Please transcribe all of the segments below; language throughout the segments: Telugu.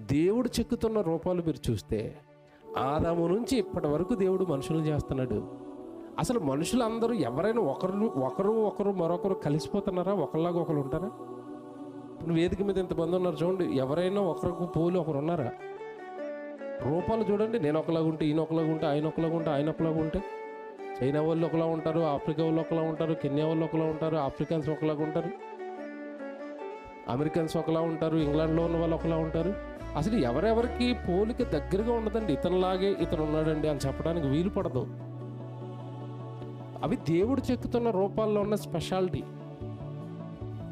దేవుడు చెక్కుతున్న రూపాలు మీరు చూస్తే ఆదాము నుంచి ఇప్పటి వరకు దేవుడు మనుషులు చేస్తున్నాడు. అసలు మనుషులందరూ ఎవరైనా ఒకరు ఒకరు ఒకరు మరొకరు కలిసిపోతున్నారా? ఒకరిలాగా ఒకరు ఉంటారా? ఇప్పుడు వేదిక మీద ఇంతమంది ఉన్నారు చూడండి. ఎవరైనా ఒకరికి పోలి ఒకరు ఉన్నారా? రూపాలు చూడండి. నేను ఒకలాగా ఉంటే ఈయన ఒకలాగా ఉంటే ఆయన ఒకలాగా ఉంటే ఆయన ఒకలాగా ఉంటే. చైనా వాళ్ళు ఒకలా ఉంటారు ఆఫ్రికా వాళ్ళు ఒకలా ఉంటారు కెన్యా వాళ్ళు ఒకలా ఉంటారు ఆఫ్రికన్స్ ఒకలాగా ఉంటారు అమెరికన్స్ ఒకలా ఉంటారు ఇంగ్లాండ్లో ఉన్న వాళ్ళు ఒకలా ఉంటారు. అసలు ఎవరెవరికి పోలిక దగ్గరగా ఉండదండి. ఇతనిలాగే ఇతను ఉన్నాడండి అని చెప్పడానికి వీలు పడదు. అవి దేవుడు చెక్కుతున్న రూపాల్లో ఉన్న స్పెషాలిటీ.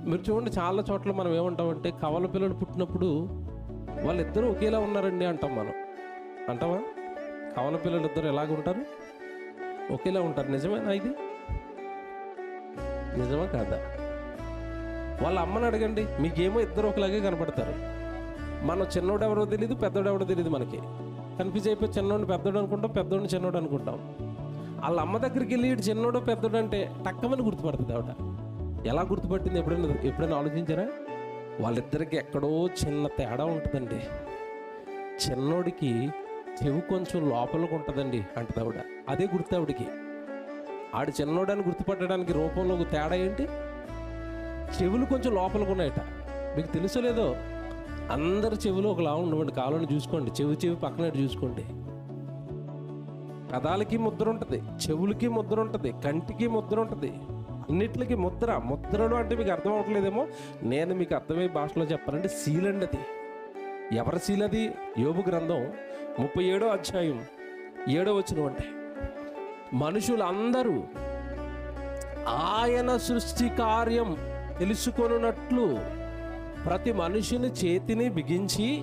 మీరు చూడండి చాలా చోట్ల మనం ఏమంటామంటే కవల పిల్లలు పుట్టినప్పుడు వాళ్ళిద్దరూ ఒకేలా ఉన్నారండి అంటాం మనం. అంటావా? కవల పిల్లలు ఇద్దరు ఎలాగ ఉంటారు? ఒకేలా ఉంటారు. నిజమేనా ఇది? నిజమా కాదా? వాళ్ళ అమ్మని అడగండి మీకేమో ఇద్దరు ఒకలాగే కనపడతారు. మనం చిన్నోడు ఎవరో తెలియదు పెద్దోడు ఎవరో తెలియదు మనకి. కన్ఫ్యూజ్ అయిపోయి చిన్నోడిని పెద్దోడు అనుకుంటాం పెద్దోడిని చిన్నోడు అనుకుంటాం. వాళ్ళ అమ్మ దగ్గరికి వెళ్ళి ఇటు చిన్నోడు పెద్దోడు అంటే టక్కమని గుర్తుపడుతుంది ఆవిడ. ఎలా గుర్తుపట్టింది ఎప్పుడైనా ఎప్పుడైనా ఆలోచించారా? వాళ్ళిద్దరికి ఎక్కడో చిన్న తేడా ఉంటుందండి. చిన్నోడికి చెవి కొంచెం లోపలకు ఉంటుందండి అంటది ఆవిడ. అదే గుర్తు ఆవిడకి. ఆడు చిన్నోడని గుర్తుపట్టడానికి రూపంలో ఒక తేడా ఏంటి? చెవులు కొంచెం లోపలికి ఉన్నాయట. మీకు తెలుసో లేదో? అందరి చెవులు ఒకలా ఉండవండి కాలుని చూసుకోండి చెవి చెవి పక్కన చూసుకోండి. కదాలకి ముద్ర ఉంటుంది చెవులకి ముద్ర ఉంటుంది కంటికి ముద్ర ఉంటుంది అన్నిట్లకి ముద్ర ముద్రలు అంటే మీకు అర్థం అవ్వట్లేదేమో నేను మీకు అర్థమయ్యే భాషలో చెప్పాలంటే శీలండి అది. ఎవరి సీల్ అది? యోబు గ్రంథం ముప్పై ఏడో అధ్యాయం ఏడో వచ్చిన అంటే మనుషులందరూ ఆయన సృష్టి కార్యం తెలుసుకొనున్నట్లు ప్రతి మనుషుని చేతిని బిగించి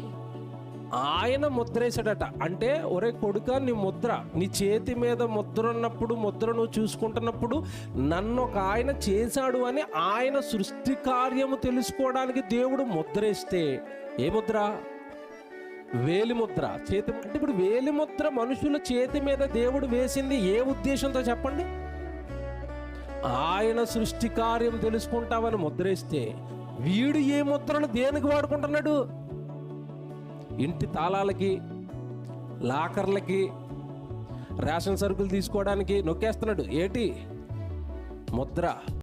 ఆయన ముద్రేశాడట. అంటే ఒరే కొడుక నీ ముద్ర నీ చేతి మీద ముద్ర ఉన్నప్పుడు ముద్ర నువ్వు చూసుకుంటున్నప్పుడు నన్ను ఒక ఆయన చేశాడు అని ఆయన సృష్టి కార్యము తెలుసుకోవడానికి దేవుడు ముద్రేస్తే ఏ ముద్ర? వేలి ముద్ర. చేతి అంటే ఇప్పుడు వేలి ముద్ర మనుషుల చేతి మీద దేవుడు వేసింది ఏ ఉద్దేశంతో చెప్పండి? ఆయన సృష్టి కార్యం తెలుసుకుంటామని ముద్రేస్తే వీడు ఏ ముద్రను దేనికి వాడుకుంటున్నాడు? ఇంటి తాళాలకి లాకర్లకి రేషన్ సరుకులు తీసుకోవడానికి నొక్కేస్తున్నాడు. ఏటి? ముద్ర.